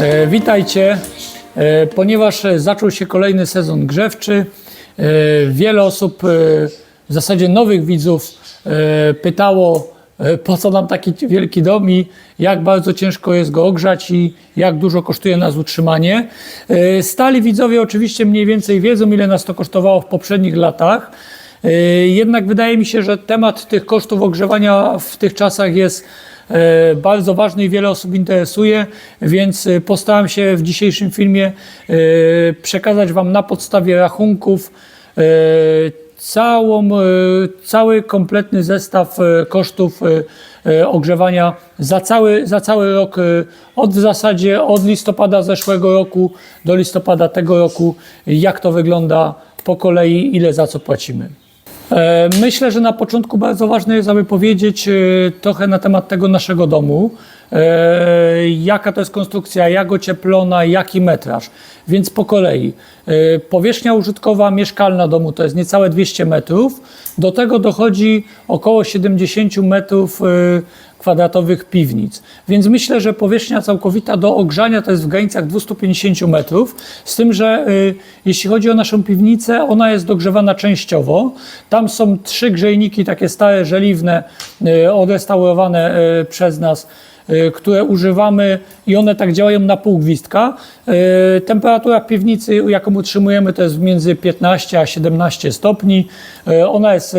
E, Witajcie. E, Ponieważ e, zaczął się kolejny sezon grzewczy, wiele osób, w zasadzie nowych widzów, pytało, po co nam taki wielki dom i jak bardzo ciężko jest go ogrzać i jak dużo kosztuje nas utrzymanie. Stali widzowie oczywiście mniej więcej wiedzą, ile nas to kosztowało w poprzednich latach. Jednak wydaje mi się, że temat tych kosztów ogrzewania w tych czasach jest bardzo ważny i wiele osób interesuje, więc e, postaram się w dzisiejszym filmie e, przekazać Wam na podstawie rachunków e, całą, e, cały kompletny zestaw e, kosztów e, e, ogrzewania za cały, za cały rok, e, od w zasadzie od listopada zeszłego roku do listopada tego roku, jak to wygląda po kolei, ile za co płacimy. E, Myślę, że na początku bardzo ważne jest, aby powiedzieć e, trochę na temat tego naszego domu. E, Jaka to jest konstrukcja, jak ocieplona, jaki metraż. Więc po kolei. Powierzchnia użytkowa mieszkalna domu to jest niecałe 200 metrów. Do tego dochodzi około 70 metrów kwadratowych piwnic. Więc myślę, że powierzchnia całkowita do ogrzania to jest w granicach 250 metrów, z tym, że y, jeśli chodzi o naszą piwnicę, ona jest dogrzewana częściowo. Tam są trzy grzejniki, takie stare, żeliwne, y, odrestaurowane y, przez nas, y, które używamy i one tak działają na pół gwizdka. Y, Temperatura piwnicy, jaką utrzymujemy, to jest między 15 a 17 stopni. Y, Ona jest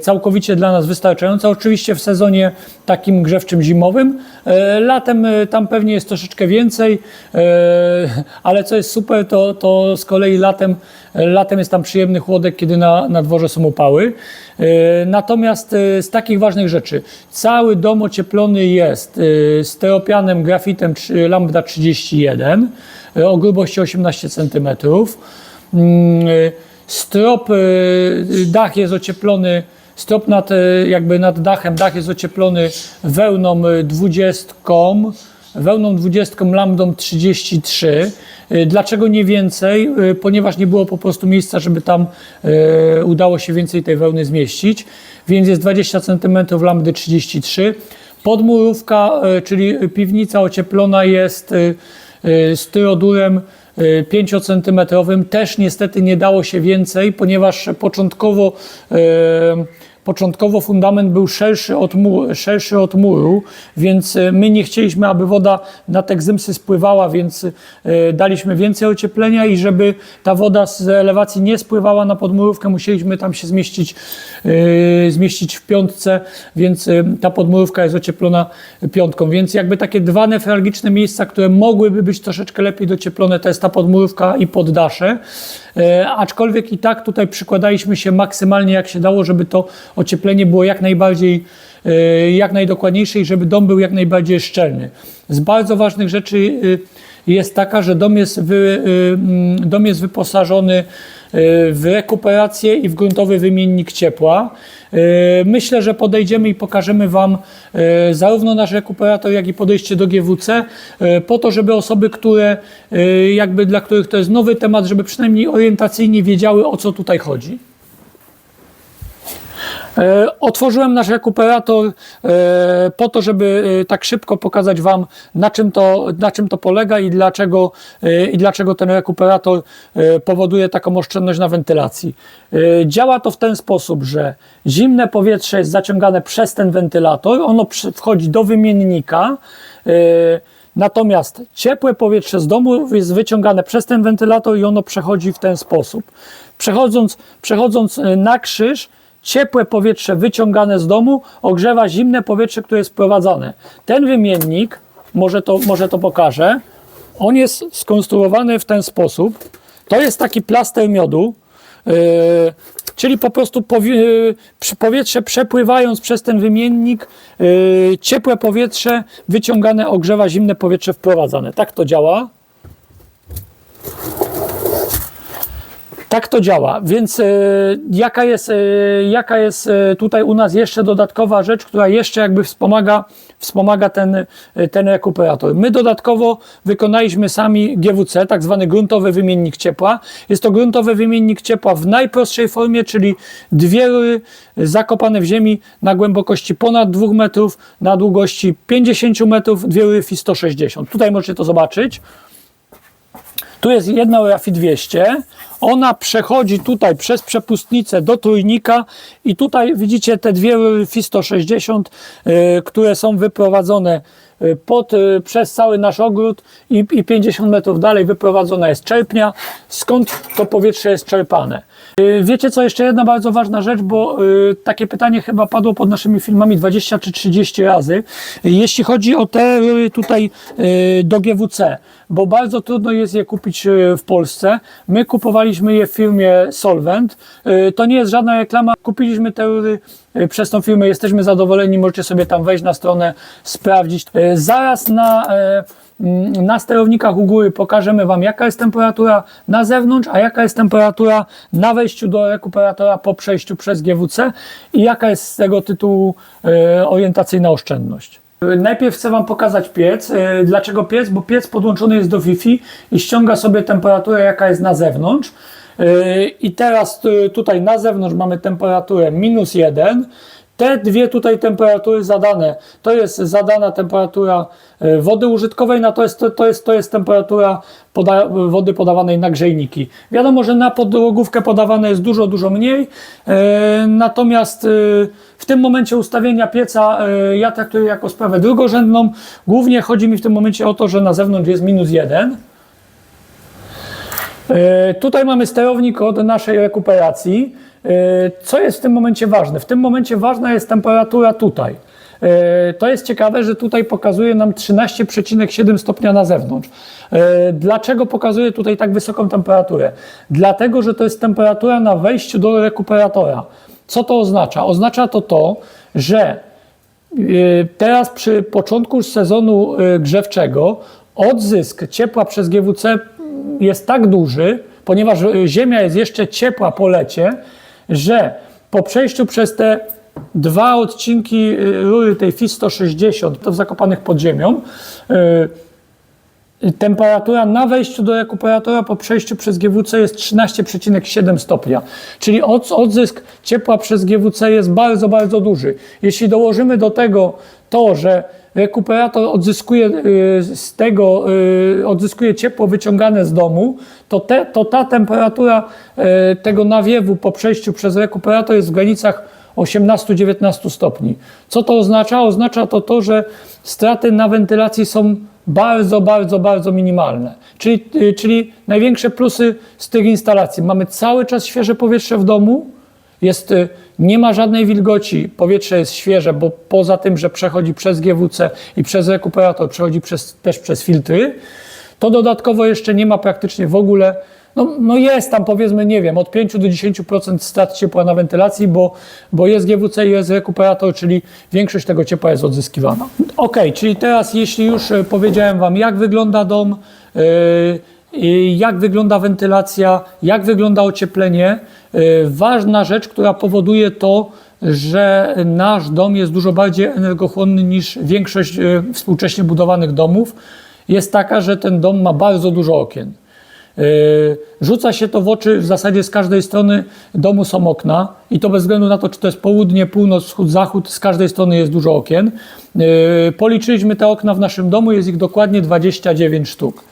całkowicie dla nas wystarczająca. Oczywiście w sezonie takim grzewczym zimowym. E, Latem y, tam pewnie jest troszeczkę więcej, e, ale co jest super, to, to z kolei latem, latem jest tam przyjemny chłodek, kiedy na, na dworze są upały. E, Natomiast e, z takich ważnych rzeczy, cały dom ocieplony jest e, steropianem, grafitem lambda 31 e, o grubości 18 cm. Mm, y, Strop, y, dach jest ocieplony, strop nad, y, jakby nad dachem, dach jest ocieplony wełną y, 20, wełną 20 lambdą 33. Y, Dlaczego nie więcej? Ponieważ nie było po prostu miejsca, żeby tam udało się więcej tej wełny zmieścić, więc jest 20 cm lambdy 33. Podmurówka, czyli piwnica ocieplona jest styrodurem 5-centymetrowym. Też niestety nie dało się więcej, ponieważ początkowo, e, początkowo fundament był szerszy od, mu, szerszy od muru, więc e, my nie chcieliśmy, aby woda na te gzymsy spływała, więc e, daliśmy więcej ocieplenia i żeby ta woda z elewacji nie spływała na podmurówkę, musieliśmy tam się zmieścić, e, zmieścić w piątce, więc ta podmurówka jest ocieplona piątką. Więc jakby takie dwa newralgiczne miejsca, które mogłyby być troszeczkę lepiej docieplone, to jest ta podmurówka i poddasze. Aczkolwiek i tak tutaj przykładaliśmy się maksymalnie jak się dało, żeby to ocieplenie było jak najbardziej, e, jak najdokładniejsze i żeby dom był jak najbardziej szczelny. Z bardzo ważnych rzeczy e, jest taka, że dom jest, wy, e, dom jest wyposażony w rekuperację i w gruntowy wymiennik ciepła. Myślę, że podejdziemy i pokażemy Wam zarówno nasz rekuperator, jak i podejście do GWC, po to, żeby osoby, które jakby dla których to jest nowy temat, żeby przynajmniej orientacyjnie wiedziały o co tutaj chodzi. E, Otworzyłem nasz rekuperator e, po to, żeby e, tak szybko pokazać Wam, na czym to, na czym to polega i dlaczego, i dlaczego ten rekuperator powoduje taką oszczędność na wentylacji. Działa to w ten sposób, że zimne powietrze jest zaciągane przez ten wentylator, ono wchodzi do wymiennika. Natomiast ciepłe powietrze z domu jest wyciągane przez ten wentylator i ono przechodzi w ten sposób. Przechodząc, przechodząc na krzyż, ciepłe powietrze wyciągane z domu ogrzewa zimne powietrze, które jest wprowadzane. Ten wymiennik, może to, może to pokażę, on jest skonstruowany w ten sposób. To jest taki plaster miodu, yy, czyli po prostu yy, powietrze przepływając przez ten wymiennik, yy, ciepłe powietrze wyciągane ogrzewa zimne powietrze wprowadzane. Tak to działa. Tak to działa, więc e, jaka, jest, e, jaka jest e, tutaj u nas jeszcze dodatkowa rzecz, która jeszcze jakby wspomaga, wspomaga ten, ten rekuperator. My dodatkowo wykonaliśmy sami GWC, tak zwany gruntowy wymiennik ciepła. Jest to gruntowy wymiennik ciepła w najprostszej formie, czyli dwie rury zakopane w ziemi na głębokości ponad 2 metrów, na długości 50 metrów, dwie rury FI 160. Tutaj możecie to zobaczyć. Tu jest jedna Orafi 200. Ona przechodzi tutaj przez przepustnicę do trójnika i tutaj widzicie te dwie rury FI 160, y, które są wyprowadzone y, pod, y, przez cały nasz ogród i, i 50 metrów dalej wyprowadzona jest czerpnia, skąd to powietrze jest czerpane. Y, Wiecie co, jeszcze jedna bardzo ważna rzecz, bo y, takie pytanie chyba padło pod naszymi filmami 20 czy 30 razy. Y, Jeśli chodzi o te rury tutaj y, do GWC, bo bardzo trudno jest je kupić y, w Polsce. My kupowaliśmy je w firmie Solvent. Y, To nie jest żadna reklama. Kupiliśmy te rury y, przez tą firmę, jesteśmy zadowoleni. Możecie sobie tam wejść na stronę, sprawdzić. Y, Zaraz na e, na sterownikach u góry pokażemy Wam, jaka jest temperatura na zewnątrz, a jaka jest temperatura na wejściu do rekuperatora po przejściu przez GWC i jaka jest z tego tytułu e, orientacyjna oszczędność. Najpierw chcę Wam pokazać piec. E, Dlaczego piec? Bo piec podłączony jest do Wi-Fi i ściąga sobie temperaturę, jaka jest na zewnątrz. E, I teraz tutaj na zewnątrz mamy temperaturę minus 1. Te dwie tutaj temperatury zadane, to jest zadana temperatura e, wody użytkowej, natomiast to, to, jest, to jest temperatura poda wody podawanej na grzejniki. Wiadomo, że na podłogówkę podawane jest dużo, dużo mniej, e, natomiast e, w tym momencie ustawienia pieca e, ja traktuję jako sprawę drugorzędną. Głównie chodzi mi w tym momencie o to, że na zewnątrz jest minus jeden. E, Tutaj mamy sterownik od naszej rekuperacji. E, Co jest w tym momencie ważne? W tym momencie ważna jest temperatura tutaj. E, To jest ciekawe, że tutaj pokazuje nam 13,7 stopnia na zewnątrz. E, Dlaczego pokazuje tutaj tak wysoką temperaturę? Dlatego, że to jest temperatura na wejściu do rekuperatora. Co to oznacza? Oznacza to to, że Teraz przy początku sezonu grzewczego odzysk ciepła przez GWC jest tak duży, ponieważ ziemia jest jeszcze ciepła po lecie, że po przejściu przez te dwa odcinki y, rury tej FI 160, to zakopanych pod ziemią, y, Temperatura na wejściu do rekuperatora po przejściu przez GWC jest 13,7 stopnia, czyli od- odzysk ciepła przez GWC jest bardzo, bardzo duży. Jeśli dołożymy do tego to, że rekuperator odzyskuje y, z tego, y, odzyskuje ciepło wyciągane z domu, to, te, to ta temperatura y, tego nawiewu po przejściu przez rekuperator jest w granicach 18-19 stopni. Co to oznacza? Oznacza to to, że straty na wentylacji są bardzo, bardzo, bardzo minimalne. Czyli, czyli największe plusy z tych instalacji. Mamy cały czas świeże powietrze w domu, jest, y, nie ma żadnej wilgoci, powietrze jest świeże, bo poza tym, że przechodzi przez GWC i przez rekuperator, przechodzi przez, też przez filtry, to dodatkowo jeszcze nie ma praktycznie w ogóle, no, no jest tam powiedzmy, nie wiem, od 5 do 10% strat ciepła na wentylacji, bo, bo jest GWC i jest rekuperator, czyli większość tego ciepła jest odzyskiwana. Ok, czyli teraz jeśli już e, powiedziałem Wam, jak wygląda dom, yy, jak wygląda wentylacja, jak wygląda ocieplenie. Yy, Ważna rzecz, która powoduje to, że nasz dom jest dużo bardziej energochłonny niż większość yy, współcześnie budowanych domów, jest taka, że ten dom ma bardzo dużo okien. Yy, Rzuca się to w oczy w zasadzie z każdej strony domu są okna i to bez względu na to, czy to jest południe, północ, wschód, zachód, z każdej strony jest dużo okien. Policzyliśmy te okna w naszym domu, jest ich dokładnie 29 sztuk.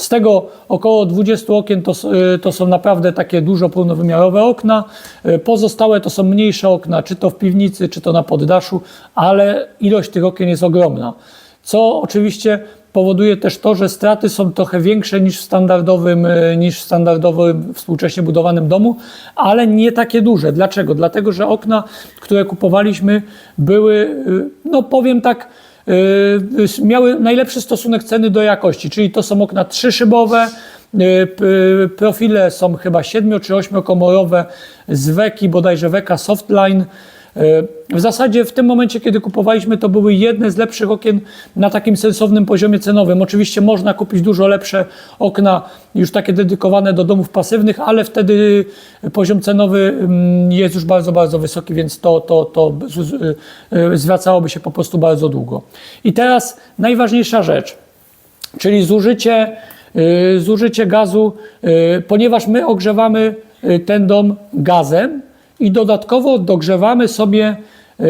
Z tego około 20 okien to, y, to są naprawdę takie dużo pełnowymiarowe okna. Y, Pozostałe to są mniejsze okna, czy to w piwnicy, czy to na poddaszu, ale ilość tych okien jest ogromna. Co oczywiście powoduje też to, że straty są trochę większe niż w standardowym, y, niż w standardowym współcześnie budowanym domu, ale nie takie duże. Dlaczego? Dlatego, że okna, które kupowaliśmy, były, no powiem tak, miały najlepszy stosunek ceny do jakości, czyli to są okna trzyszybowe, y, p- profile są chyba siedmiu czy ośmiokomorowe z weki, bodajże weka Softline. W zasadzie w tym momencie, kiedy kupowaliśmy, to były jedne z lepszych okien na takim sensownym poziomie cenowym. Oczywiście można kupić dużo lepsze okna, już takie dedykowane do domów pasywnych, ale wtedy poziom cenowy mm, jest już bardzo, bardzo wysoki, więc to, to, to y, zwracałoby się po prostu bardzo długo. I teraz najważniejsza rzecz, czyli zużycie, y, zużycie gazu, ponieważ my ogrzewamy ten dom gazem i dodatkowo dogrzewamy sobie y,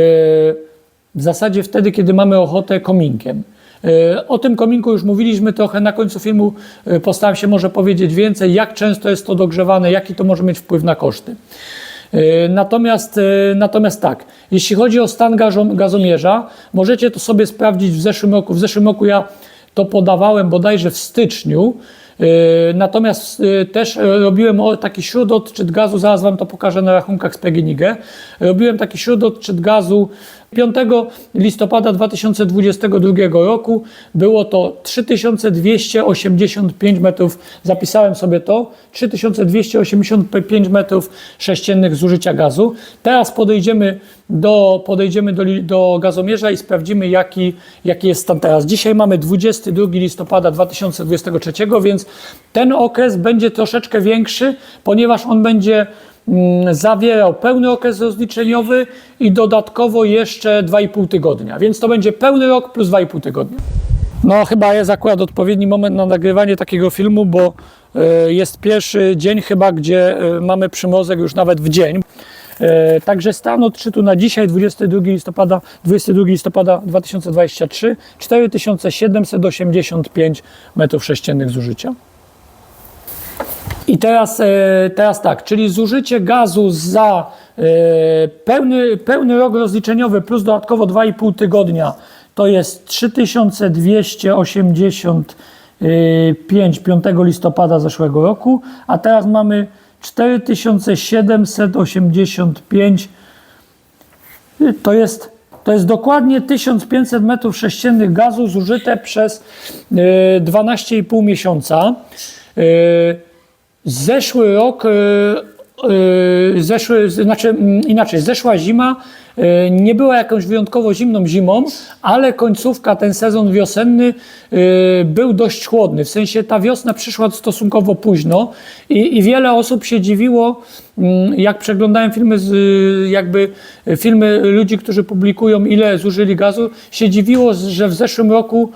w zasadzie wtedy, kiedy mamy ochotę kominkiem. Y, O tym kominku już mówiliśmy trochę na końcu filmu. y, Postaram się może powiedzieć więcej, jak często jest to dogrzewane, jaki to może mieć wpływ na koszty. Natomiast, natomiast tak, jeśli chodzi o stan gazo- gazomierza, możecie to sobie sprawdzić w zeszłym roku. W zeszłym roku ja to podawałem bodajże w styczniu. Y, Natomiast y, też robiłem taki śródodczyt gazu, zaraz Wam to pokażę na rachunkach z PGNiG. Robiłem taki śródodczyt gazu 5 listopada 2022 roku. Było to 3285 metrów, zapisałem sobie to, 3285 metrów sześciennych zużycia gazu. Teraz podejdziemy do, podejdziemy do, do gazomierza i sprawdzimy, jaki, jaki jest stan teraz. Dzisiaj mamy 22 listopada 2023, więc ten okres będzie troszeczkę większy, ponieważ on będzie zawierał pełny okres rozliczeniowy i dodatkowo jeszcze 2,5 tygodnia, więc to będzie pełny rok plus 2,5 tygodnia. No, chyba jest akurat odpowiedni moment na nagrywanie takiego filmu, bo e, jest pierwszy dzień chyba, gdzie e, mamy przymrozek już nawet w dzień. E, Także stan odczytu na dzisiaj, 22 listopada, 22 listopada 2023, 4785 metrów sześciennych zużycia. I teraz, e, teraz tak, czyli zużycie gazu za e, pełny, pełny rok rozliczeniowy plus dodatkowo 2,5 tygodnia to jest 3285 5 listopada zeszłego roku, a teraz mamy 4785 to jest, to jest dokładnie 1500 metrów sześciennych gazu zużyte przez e, 12,5 miesiąca. E, Zeszły rok, e, e, zeszły, znaczy mm, inaczej, zeszła zima nie była jakąś wyjątkowo zimną zimą, ale końcówka, ten sezon wiosenny e, był dość chłodny. W sensie ta wiosna przyszła stosunkowo późno i, i wiele osób się dziwiło, mm, jak przeglądałem filmy, z, y, jakby filmy ludzi, którzy publikują, ile zużyli gazu, się dziwiło, że w zeszłym roku,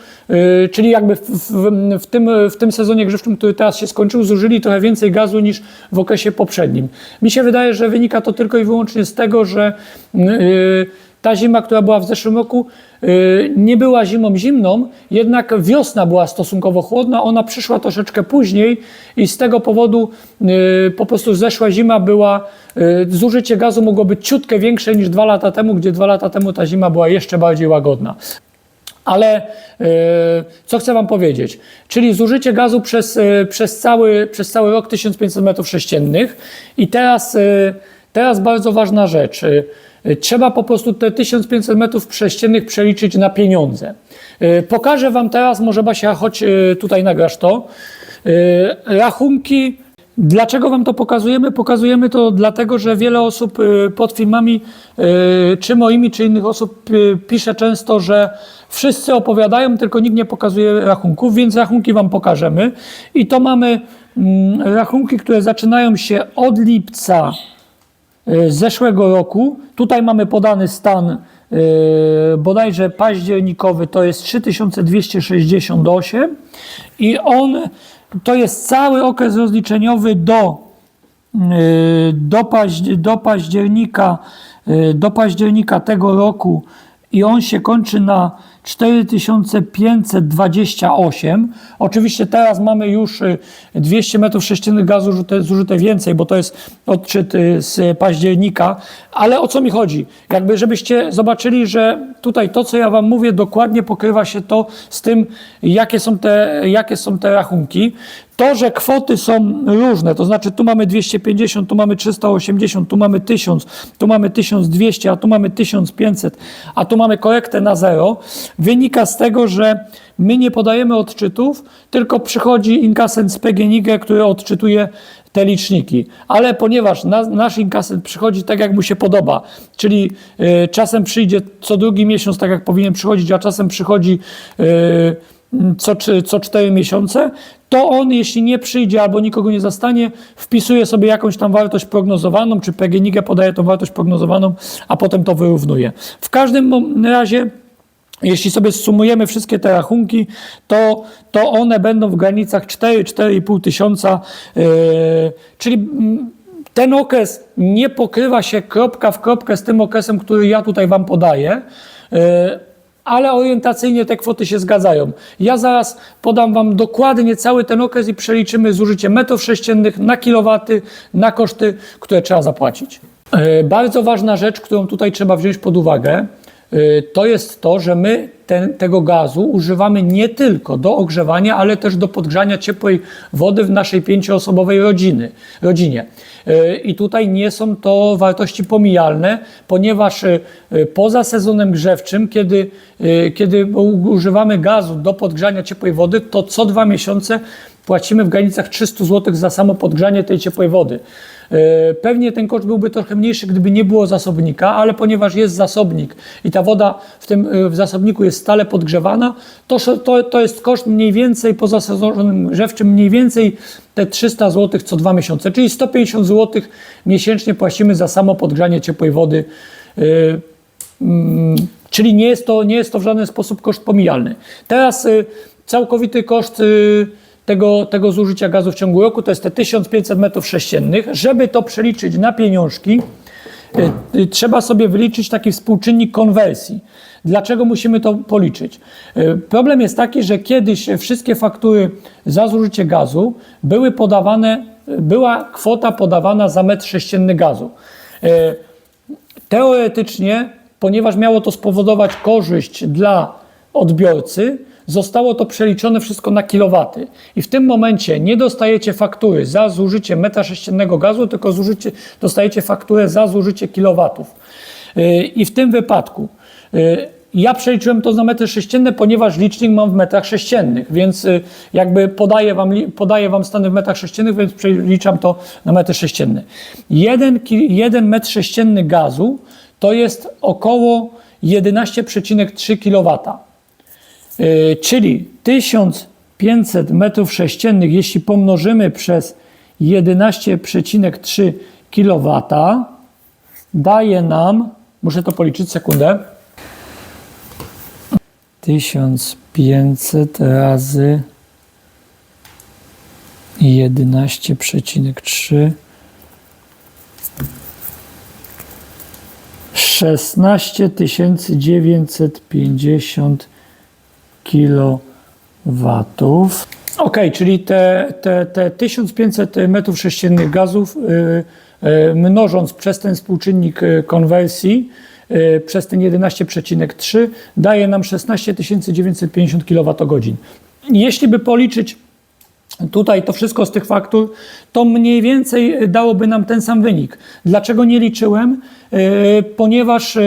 czyli jakby w, w, w, tym, w tym sezonie grzewczym, który teraz się skończył, zużyli trochę więcej gazu niż w okresie poprzednim. Mi się wydaje, że wynika to tylko i wyłącznie z tego, że ta zima, która była w zeszłym roku, y, nie była zimą zimną, jednak wiosna była stosunkowo chłodna, ona przyszła troszeczkę później i z tego powodu y, po prostu zeszła zima była, y, zużycie gazu mogło być ciutkę większe niż dwa lata temu, gdzie dwa lata temu ta zima była jeszcze bardziej łagodna. Ale co chcę Wam powiedzieć? Czyli zużycie gazu przez, przez, cały, przez cały rok 1500 m3 i teraz, teraz bardzo ważna rzecz. E, e, Trzeba po prostu te 1500 m3 przeliczyć na pieniądze. E, Pokażę Wam teraz, może Basia, chodź e, tutaj nagrasz to. Rachunki Dlaczego Wam to pokazujemy? Pokazujemy to dlatego, że wiele osób y, pod filmami, y, czy moimi, czy innych osób y, pisze często, że wszyscy opowiadają, tylko nikt nie pokazuje rachunków, więc rachunki Wam pokażemy. I to mamy mm, rachunki, które zaczynają się od lipca y, zeszłego roku. Tutaj mamy podany stan y, bodajże październikowy, to jest 3268 i on to jest cały okres rozliczeniowy do, y, do, do, października, do października tego roku i on się kończy na 4528. Oczywiście teraz mamy już y, 200 metrów sześciennych gazu zużyte więcej, bo to jest odczyt y, z października. Ale o co mi chodzi? Jakby żebyście zobaczyli, że tutaj to, co ja wam mówię, dokładnie pokrywa się to z tym, jakie są te, jakie są te rachunki. To, że kwoty są różne, to znaczy tu mamy 250, tu mamy 380, tu mamy 1000, tu mamy 1200, a tu mamy 1500, a tu mamy korektę na zero, wynika z tego, że my nie podajemy odczytów, tylko przychodzi inkasent z PGNiG, który odczytuje te liczniki. Ale ponieważ na, nasz inkasent przychodzi tak, jak mu się podoba, czyli y, czasem przyjdzie co drugi miesiąc, tak jak powinien przychodzić, a czasem przychodzi y, co, co 4 miesiące, to on, jeśli nie przyjdzie albo nikogo nie zastanie, wpisuje sobie jakąś tam wartość prognozowaną, czy PGNiG podaje tą wartość prognozowaną, a potem to wyrównuje. W każdym razie jeśli sobie sumujemy wszystkie te rachunki, to, to one będą w granicach 4-4,5 tysiąca, yy, czyli mm, ten okres nie pokrywa się kropka w kropkę z tym okresem, który ja tutaj Wam podaję. yy, ale orientacyjnie te kwoty się zgadzają. Ja zaraz podam Wam dokładnie cały ten okres i przeliczymy zużycie metrów sześciennych na kilowaty, na koszty, które trzeba zapłacić. Yy, Bardzo ważna rzecz, którą tutaj trzeba wziąć pod uwagę, to jest to, że my ten, tego gazu używamy nie tylko do ogrzewania, ale też do podgrzania ciepłej wody w naszej pięcioosobowej rodziny, rodzinie. Yy, I tutaj nie są to wartości pomijalne, ponieważ yy, poza sezonem grzewczym, kiedy, kiedy używamy gazu do podgrzania ciepłej wody, to co dwa miesiące płacimy w granicach 300 zł za samo podgrzanie tej ciepłej wody. E, Pewnie ten koszt byłby trochę mniejszy, gdyby nie było zasobnika, ale ponieważ jest zasobnik i ta woda w tym e, w zasobniku jest stale podgrzewana, to, to, to jest koszt mniej więcej poza sezonem grzewczym mniej więcej te 300 zł co dwa miesiące, czyli 150 zł miesięcznie płacimy za samo podgrzanie ciepłej wody. E, Mm, Czyli nie jest, to, nie jest to w żaden sposób koszt pomijalny. Teraz całkowity koszt tego, tego zużycia gazu w ciągu roku to jest te 1500 m3. Żeby to przeliczyć na pieniążki, y, y, trzeba sobie wyliczyć taki współczynnik konwersji. Dlaczego musimy to policzyć? Y, Problem jest taki, że kiedyś wszystkie faktury za zużycie gazu były podawane, była kwota podawana za metr sześcienny gazu. Teoretycznie, ponieważ miało to spowodować korzyść dla odbiorcy, zostało to przeliczone wszystko na kilowaty. I w tym momencie nie dostajecie faktury za zużycie metra sześciennego gazu, tylko zużycie, dostajecie fakturę za zużycie kilowatów. Yy, I w tym wypadku yy, ja przeliczyłem to na metry sześcienne, ponieważ licznik mam w metrach sześciennych, więc y, jakby podaję wam, podaję wam stany w metrach sześciennych, więc przeliczam to na metry sześcienne. Jeden, jeden metr sześcienny gazu to jest około 11,3 kW. Yy, czyli 1500 metrów sześciennych, jeśli pomnożymy przez 11,3 kW, daje nam, muszę to policzyć sekundę, 1500 razy 11,3 16 950 kilowatów. Ok, czyli te, te, te 1500 metrów sześciennych gazów y, y, mnożąc przez ten współczynnik y, konwersji przez ten 11,3 daje nam 16 950 kWh. Jeśli by policzyć tutaj to wszystko z tych faktur, to mniej więcej dałoby nam ten sam wynik. Dlaczego nie liczyłem? Ponieważ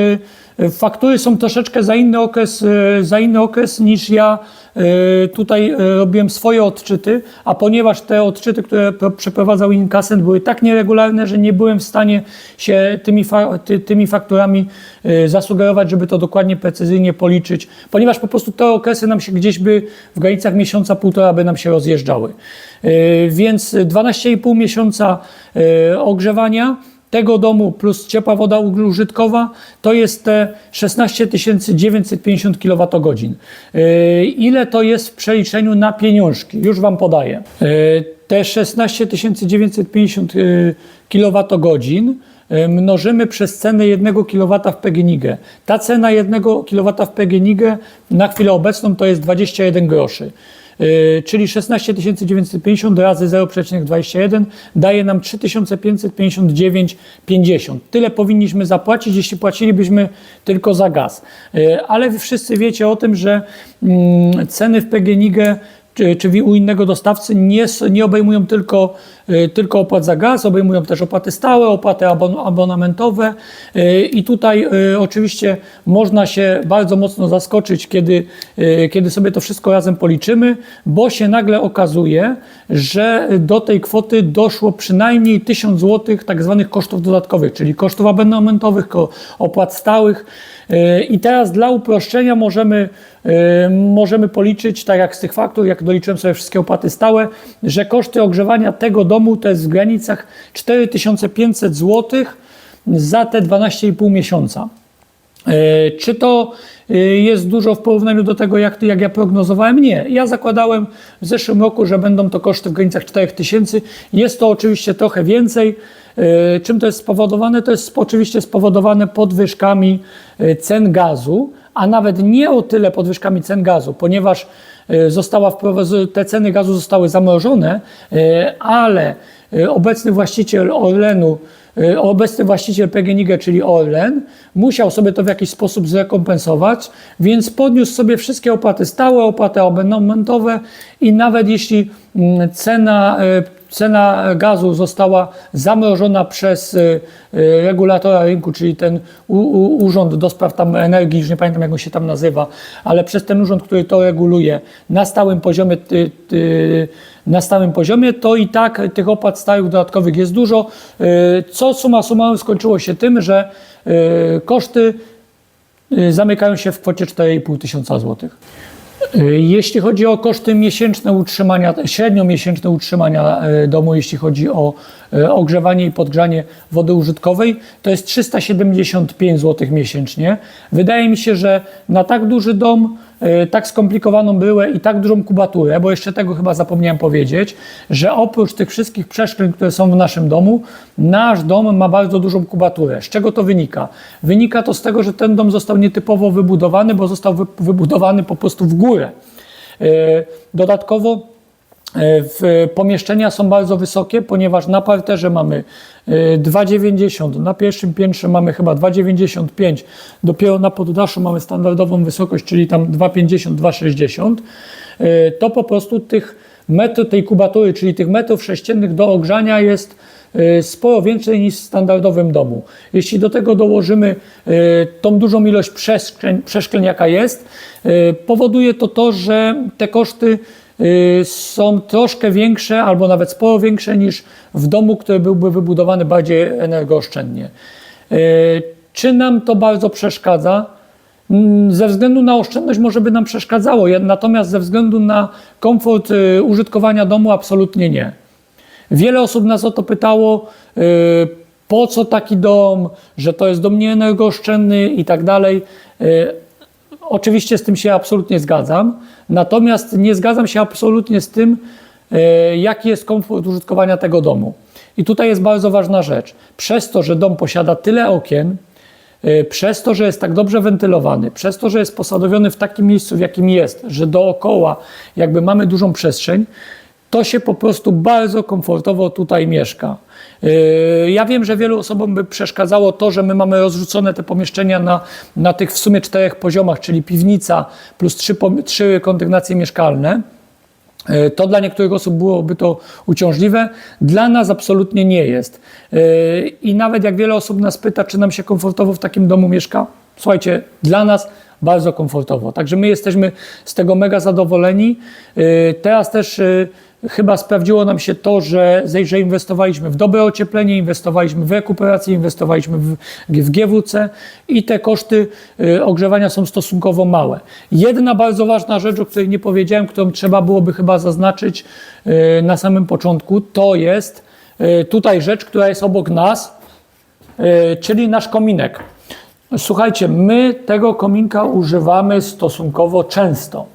faktury są troszeczkę za inny okres, yy, za inny okres niż ja yy, tutaj yy, robiłem swoje odczyty, a ponieważ te odczyty, które pro- przeprowadzał inkasent były tak nieregularne, że nie byłem w stanie się tymi, fa- ty, tymi fakturami zasugerować, żeby to dokładnie, precyzyjnie policzyć, ponieważ po prostu te okresy nam się gdzieś by w granicach miesiąca, półtora by nam się rozjeżdżały. Więc 12,5 miesiąca ogrzewania tego domu plus ciepła woda użytkowa to jest te 16 950 kWh. Ile to jest w przeliczeniu na pieniążki? Już Wam podaję. Yy, Te 16 950 kWh y, mnożymy przez cenę 1 kW w PGNiG. Ta cena 1 kW w PGNiG na chwilę obecną to jest 21 groszy. Yy, czyli 16 950 razy 0,21 daje nam 3559,50. Tyle powinniśmy zapłacić, jeśli płacilibyśmy tylko za gaz. Yy, Ale wszyscy wiecie o tym, że mm, ceny w PGNiG czy, czy u innego dostawcy nie, nie obejmują tylko, y, tylko opłat za gaz, obejmują też opłaty stałe, opłaty abon- abonamentowe y, i tutaj y, oczywiście można się bardzo mocno zaskoczyć, kiedy, y, kiedy sobie to wszystko razem policzymy, bo się nagle okazuje, że do tej kwoty doszło przynajmniej 1000 zł tak zwanych kosztów dodatkowych, czyli kosztów abonamentowych, opłat stałych. Y, I teraz dla uproszczenia możemy, y, możemy policzyć, tak jak z tych faktur, jak doliczyłem sobie wszystkie opłaty stałe, że koszty ogrzewania tego domu to jest w granicach 4500 zł za te 12,5 miesiąca. E, Czy to e, jest dużo w porównaniu do tego, jak, jak ja prognozowałem? Nie. Ja zakładałem w zeszłym roku, że będą to koszty w granicach 4000. Jest to oczywiście trochę więcej. E, Czym to jest spowodowane? To jest oczywiście spowodowane podwyżkami cen gazu, a nawet nie o tyle podwyżkami cen gazu, ponieważ została wprowadzona, te ceny gazu zostały zamrożone, e, ale e, obecny właściciel Orlenu Obecny właściciel PGNiG, czyli Orlen, musiał sobie to w jakiś sposób zrekompensować, więc podniósł sobie wszystkie opłaty stałe, opłaty abonamentowe i nawet jeśli mm, cena, cena gazu została zamrożona przez y, y, regulatora rynku, czyli ten urząd do spraw tam energii, już nie pamiętam jak on się tam nazywa, ale przez ten urząd, który to reguluje na stałym poziomie na stałym poziomie, to i tak tych opłat stałych dodatkowych jest dużo, y, co summa summarum skończyło się tym, że koszty zamykają się w kwocie 4,5 tysiąca złotych. Y, Jeśli chodzi o koszty miesięczne utrzymania, średnio miesięczne utrzymania y, domu, jeśli chodzi o y, ogrzewanie i podgrzanie wody użytkowej, to jest 375 zł miesięcznie. Wydaje mi się, że na tak duży dom, tak skomplikowaną byłę i tak dużą kubaturę, bo jeszcze tego chyba zapomniałem powiedzieć, że oprócz tych wszystkich przeszkleń, które są w naszym domu, nasz dom ma bardzo dużą kubaturę. Z czego to wynika? Wynika to z tego, że ten dom został nietypowo wybudowany, bo został wy- wybudowany po prostu w górę. Y, Dodatkowo w pomieszczenia są bardzo wysokie, ponieważ na parterze mamy e, 2,90, na pierwszym piętrze mamy chyba 2,95, dopiero na poddaszu mamy standardową wysokość, czyli tam 2,50, 2,60. E, To po prostu tych metrów tej kubatury, czyli tych metrów sześciennych do ogrzania jest e, sporo więcej niż w standardowym domu. Jeśli do tego dołożymy e, tą dużą ilość przeszkleń, przeszkleń jaka jest, e, powoduje to to, że te koszty są troszkę większe albo nawet sporo większe niż w domu, który byłby wybudowany bardziej energooszczędnie. Y, Czy nam to bardzo przeszkadza? Mm, Ze względu na oszczędność może by nam przeszkadzało, natomiast ze względu na komfort y, użytkowania domu absolutnie nie. Wiele osób nas o to pytało, y, po co taki dom, że to jest dom nieenergooszczędny i tak dalej. Oczywiście z tym się absolutnie zgadzam, natomiast nie zgadzam się absolutnie z tym, e, jaki jest komfort użytkowania tego domu. I tutaj jest bardzo ważna rzecz. Przez to, że dom posiada tyle okien, e, przez to, że jest tak dobrze wentylowany, przez to, że jest posadowiony w takim miejscu, w jakim jest, że dookoła jakby mamy dużą przestrzeń, to się po prostu bardzo komfortowo tutaj mieszka. Yy, Ja wiem, że wielu osobom by przeszkadzało to, że my mamy rozrzucone te pomieszczenia na, na tych w sumie czterech poziomach, czyli piwnica plus trzy, trzy kondygnacje mieszkalne. Yy, To dla niektórych osób byłoby to uciążliwe, dla nas absolutnie nie jest. Yy, I nawet jak wiele osób nas pyta, czy nam się komfortowo w takim domu mieszka, słuchajcie, dla nas bardzo komfortowo. Także my jesteśmy z tego mega zadowoleni. Teraz też chyba sprawdziło nam się to, że, że inwestowaliśmy w dobre ocieplenie, inwestowaliśmy w rekuperację, inwestowaliśmy w, w GWC i te koszty y, ogrzewania są stosunkowo małe. Jedna bardzo ważna rzecz, o której nie powiedziałem, którą trzeba byłoby chyba zaznaczyć y, na samym początku, to jest y, tutaj rzecz, która jest obok nas, czyli nasz kominek. Słuchajcie, my tego kominka używamy stosunkowo często.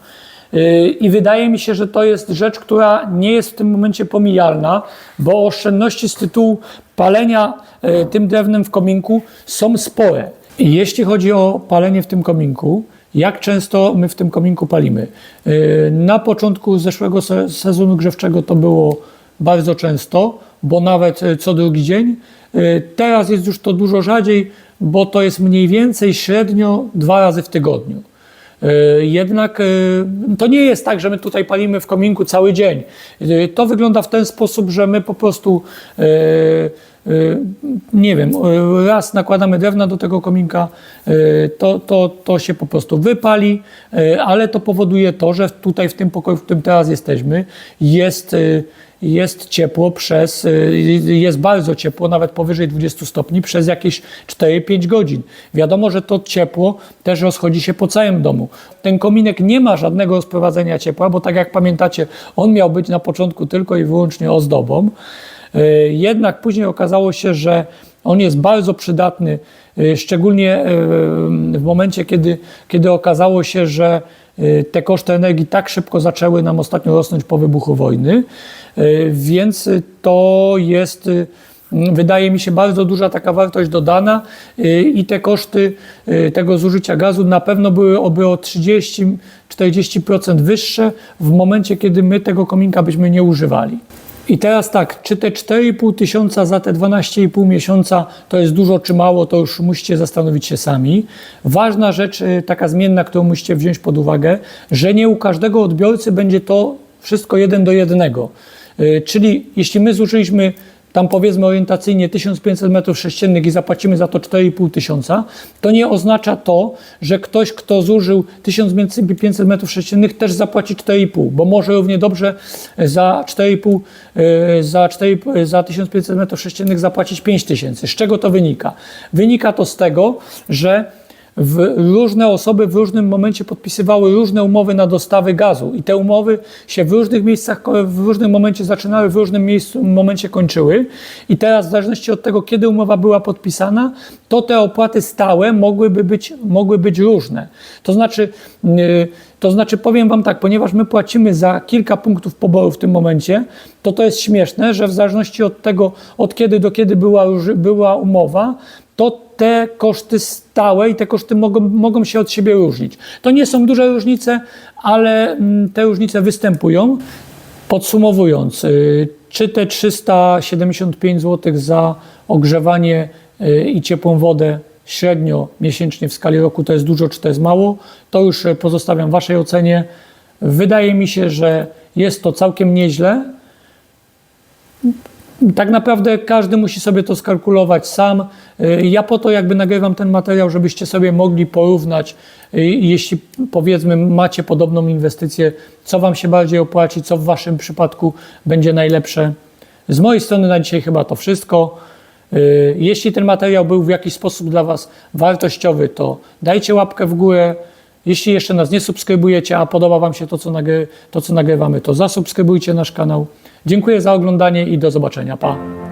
I wydaje mi się, że to jest rzecz, która nie jest w tym momencie pomijalna, bo oszczędności z tytułu palenia yy, tym drewnem w kominku są spore. I jeśli chodzi o palenie w tym kominku, jak często my w tym kominku palimy? Yy, Na początku zeszłego se- sezonu grzewczego to było bardzo często, bo nawet e, co drugi dzień. E, Teraz jest już to dużo rzadziej, bo to jest mniej więcej średnio dwa razy w tygodniu. E, Jednak e, to nie jest tak, że my tutaj palimy w kominku cały dzień. E, To wygląda w ten sposób, że my po prostu nie wiem, raz nakładamy drewna do tego kominka, to, to, to się po prostu wypali, ale to powoduje to, że tutaj w tym pokoju, w którym teraz jesteśmy, jest, jest ciepło przez, e, jest bardzo ciepło, nawet powyżej 20 stopni przez jakieś 4-5 godzin. Wiadomo, że to ciepło też rozchodzi się po całym domu. Ten kominek nie ma żadnego rozprowadzenia ciepła, bo tak jak pamiętacie, on miał być na początku tylko i wyłącznie ozdobą. E, Jednak później okazało się, że on jest bardzo przydatny, e, szczególnie e, w momencie, kiedy, kiedy okazało się, że e, te koszty energii tak szybko zaczęły nam ostatnio rosnąć po wybuchu wojny, więc to jest, wydaje mi się, bardzo duża taka wartość dodana i te koszty tego zużycia gazu na pewno byłyby o 30-40% wyższe w momencie, kiedy my tego kominka byśmy nie używali. I teraz tak, czy te 4,5 tysiąca za te 12,5 miesiąca to jest dużo czy mało, to już musicie zastanowić się sami. Ważna rzecz, y, taka zmienna, którą musicie wziąć pod uwagę, że nie u każdego odbiorcy będzie to wszystko jeden do jednego. Y, Czyli jeśli my zużyliśmy tam powiedzmy orientacyjnie 1500 m3 i zapłacimy za to 4,5 tysiąca, to nie oznacza to, że ktoś, kto zużył 1500 m3 też zapłaci 4,5, bo może równie dobrze za 4,5 y, za, 4, za 1500 m3 zapłacić 5000. Z czego to wynika? Wynika to z tego, że w różne osoby w różnym momencie podpisywały różne umowy na dostawy gazu i te umowy się w różnych miejscach, w różnym momencie zaczynały, w różnym miejscu, momencie kończyły i teraz w zależności od tego, kiedy umowa była podpisana, to te opłaty stałe mogłyby być, mogły być różne. To znaczy, yy, to znaczy powiem Wam tak, ponieważ my płacimy za kilka punktów poboru w tym momencie, to to jest śmieszne, że w zależności od tego, od kiedy do kiedy była, była umowa, to te koszty stałe i te koszty mogą, mogą się od siebie różnić. To nie są duże różnice, ale mm, te różnice występują. Podsumowując, y, czy te 375 zł za ogrzewanie y, i ciepłą wodę średnio miesięcznie w skali roku to jest dużo, czy to jest mało, to już y, pozostawiam Waszej ocenie. Wydaje mi się, że jest to całkiem nieźle. Tak naprawdę każdy musi sobie to skalkulować sam. Y, Ja po to jakby nagrywam ten materiał, żebyście sobie mogli porównać, y, jeśli powiedzmy macie podobną inwestycję, co Wam się bardziej opłaci, co w Waszym przypadku będzie najlepsze. Z mojej strony na dzisiaj chyba to wszystko. Y, Jeśli ten materiał był w jakiś sposób dla Was wartościowy, to dajcie łapkę w górę. Jeśli jeszcze nas nie subskrybujecie, a podoba Wam się to, co, nagry- to, co nagrywamy, to zasubskrybujcie nasz kanał. Dziękuję za oglądanie i do zobaczenia. Pa!